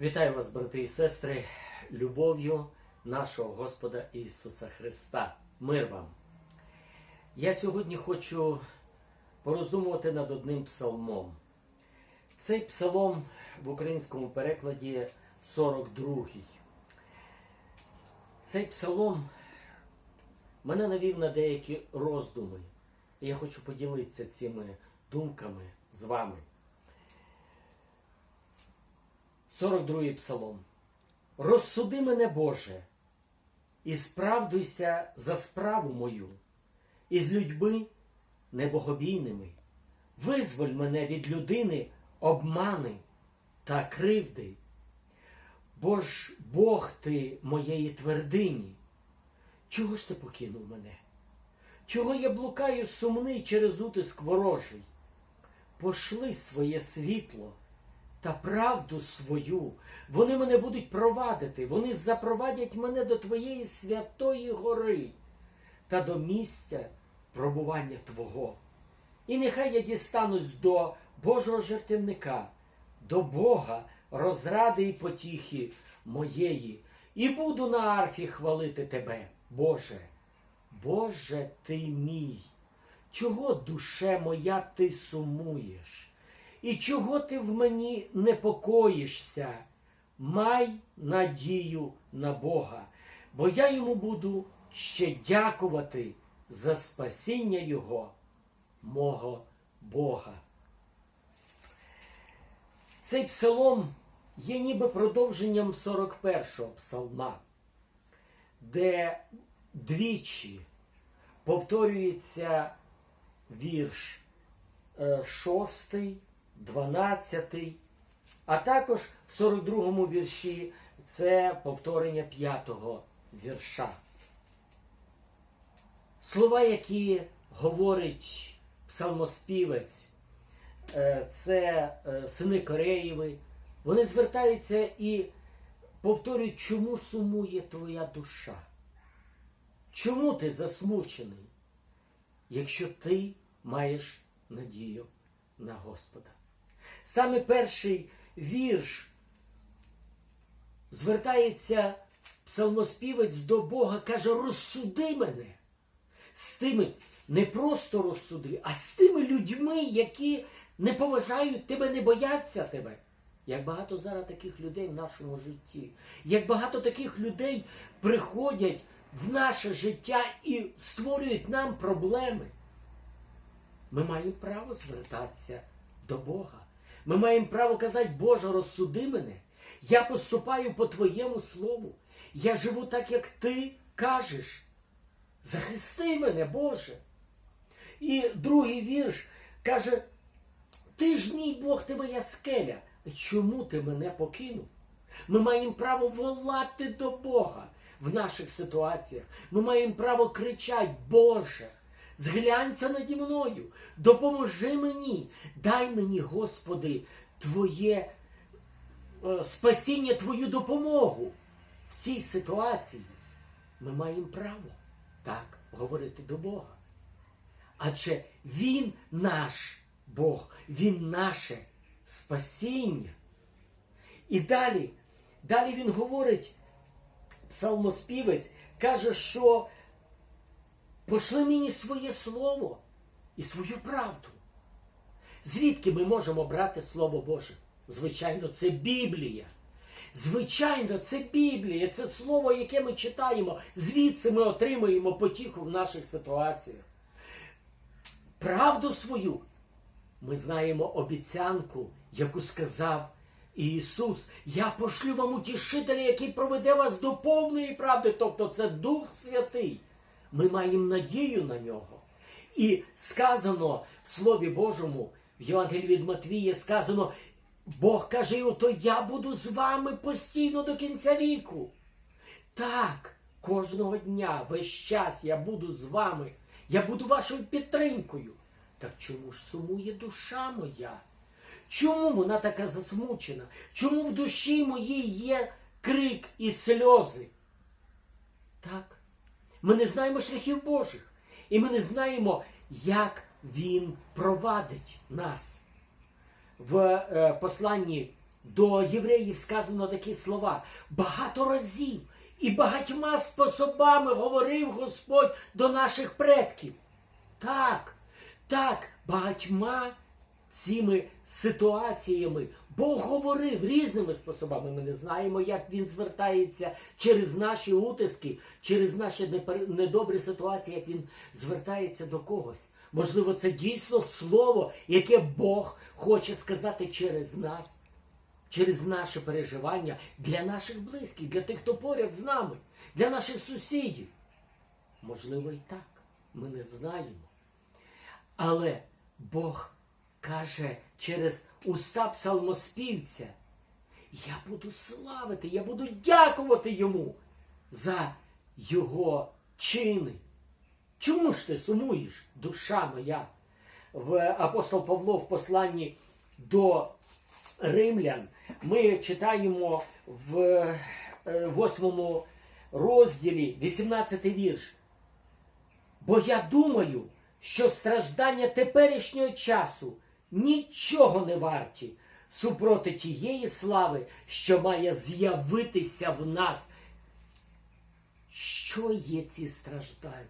Вітаю вас, брати і сестри, любов'ю нашого Господа Ісуса Христа. Мир вам! Я сьогодні хочу пороздумувати над одним псалмом. Цей псалом в українському перекладі 42-й. Цей псалом мене навів на деякі роздуми. І я хочу поділитися цими думками з вами. 42 псалом. Розсуди мене, Боже, і справдуйся за справу мою, із людьми небогобійними. Визволь мене від людини обмани та кривди. Бо ж Бог ти моєї твердині. Чого ж ти покинув мене? Чого я блукаю сумний через утиск ворожий? Пошли своє світло та правду свою. Вони мене будуть провадити, вони запровадять мене до Твоєї святої гори та до місця пробування Твого. І нехай я дістанусь до Божого жертівника, до Бога розради і потіхи моєї, і буду на арфі хвалити Тебе, Боже. Боже ти мій, чого душе моя ти сумуєш? І чого ти в мені непокоїшся? Май надію на Бога, бо я йому буду ще дякувати за спасіння Його, мого Бога. Цей псалом є ніби продовженням 41-го псалма, де двічі повторюється вірш е, шостий. 12, а також в 42-му вірші це повторення 5-го вірша. Слова, які говорить псалмоспівець, е, це е, сини Кореєви, вони звертаються і повторюють, чому сумує твоя душа. Чому ти засмучений, якщо ти маєш надію на Господа? Саме перший вірш звертається псалмоспівець до Бога, каже, розсуди мене з тими, не просто розсуди, а з тими людьми, які не поважають тебе, не бояться тебе. Як багато зараз таких людей в нашому житті, як багато таких людей приходять в наше життя і створюють нам проблеми. Ми маємо право звертатися до Бога. Ми маємо право казати, Боже, розсуди мене. Я поступаю по Твоєму слову. Я живу так, як Ти кажеш. Захисти мене, Боже. І другий вірш каже: Ти ж мій Бог, ти моя скеля. Чому ти мене покинув? Ми маємо право волати до Бога в наших ситуаціях. Ми маємо право кричати, Боже. Зглянься наді мною, допоможи мені, дай мені, Господи, Твоє е, спасіння, Твою допомогу в цій ситуації. Ми маємо право так говорити до Бога. Адже Він наш Бог, Він наше спасіння. І далі, далі він говорить, псалмоспівець, каже, що Пошли мені своє слово і свою правду. Звідки ми можемо брати Слово Боже? Звичайно, це Біблія. Звичайно, це Біблія, це слово, яке ми читаємо. Звідси ми отримуємо потіху в наших ситуаціях. Правду свою ми знаємо обіцянку, яку сказав Ісус. Я пошлю вам утішителя, який проведе вас до повної правди, тобто це Дух Святий. Ми маємо надію на нього. І сказано в Слові Божому, в Євангелії від Матвія, сказано, Бог каже, ото я буду з вами постійно до кінця віку. Так, кожного дня, весь час я буду з вами, я буду вашою підтримкою. Так чому ж сумує душа моя? Чому вона така засмучена? Чому в душі моїй є крик і сльози? Так. Ми не знаємо шляхів Божих. І ми не знаємо, як Він провадить нас. В е, посланні до євреїв сказано такі слова багато разів і багатьма способами говорив Господь до наших предків. Так, так, багатьма цими ситуаціями Бог говорив різними способами. Ми не знаємо, як він звертається через наші утиски, через наші недобрі ситуації, як він звертається до когось. Можливо, це дійсно слово, яке Бог хоче сказати через нас, через наше переживання для наших близьких, для тих, хто поряд з нами, для наших сусідів. Можливо, і так. Ми не знаємо. Але Бог каже через уста псалмоспівця, я буду славити, я буду дякувати йому за його чини. Чому ж ти сумуєш, душа моя? В апостол Павло в посланні до римлян ми читаємо в е, восьмому розділі 18 вірш. Бо я думаю, що страждання теперішнього часу нічого не варті супроти тієї слави, що має з'явитися в нас. Що є ці страждання?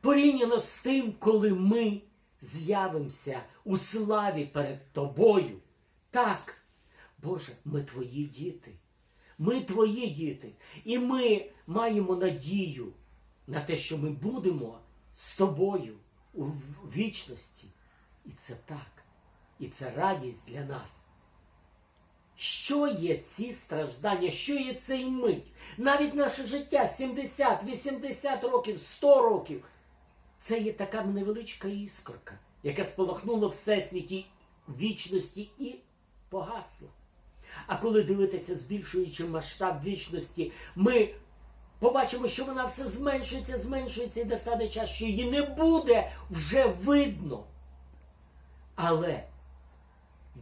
Порівняно з тим, коли ми з'явимося у славі перед тобою. Так, Боже, ми твої діти. Ми твої діти. І ми маємо надію на те, що ми будемо з тобою у вічності. І це так. І це радість для нас. Що є ці страждання, що є цей мить? Навіть наше життя 70, 80 років, 100 років. Це є така невеличка іскорка, яка спалахнула всесвіті вічності і погасла. А коли дивитися, збільшуючи масштаб вічності, ми побачимо, що вона все зменшується, зменшується і настане час, що її не буде вже видно. Але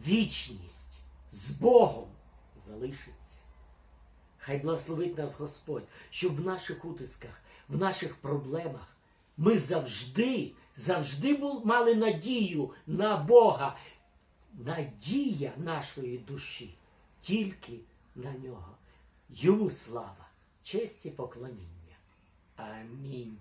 вічність з Богом залишиться. Хай благословить нас Господь, щоб в наших утисках, в наших проблемах ми завжди, завжди мали надію на Бога. Надія нашої душі тільки на нього. Йому слава, честь і поклоніння. Амінь.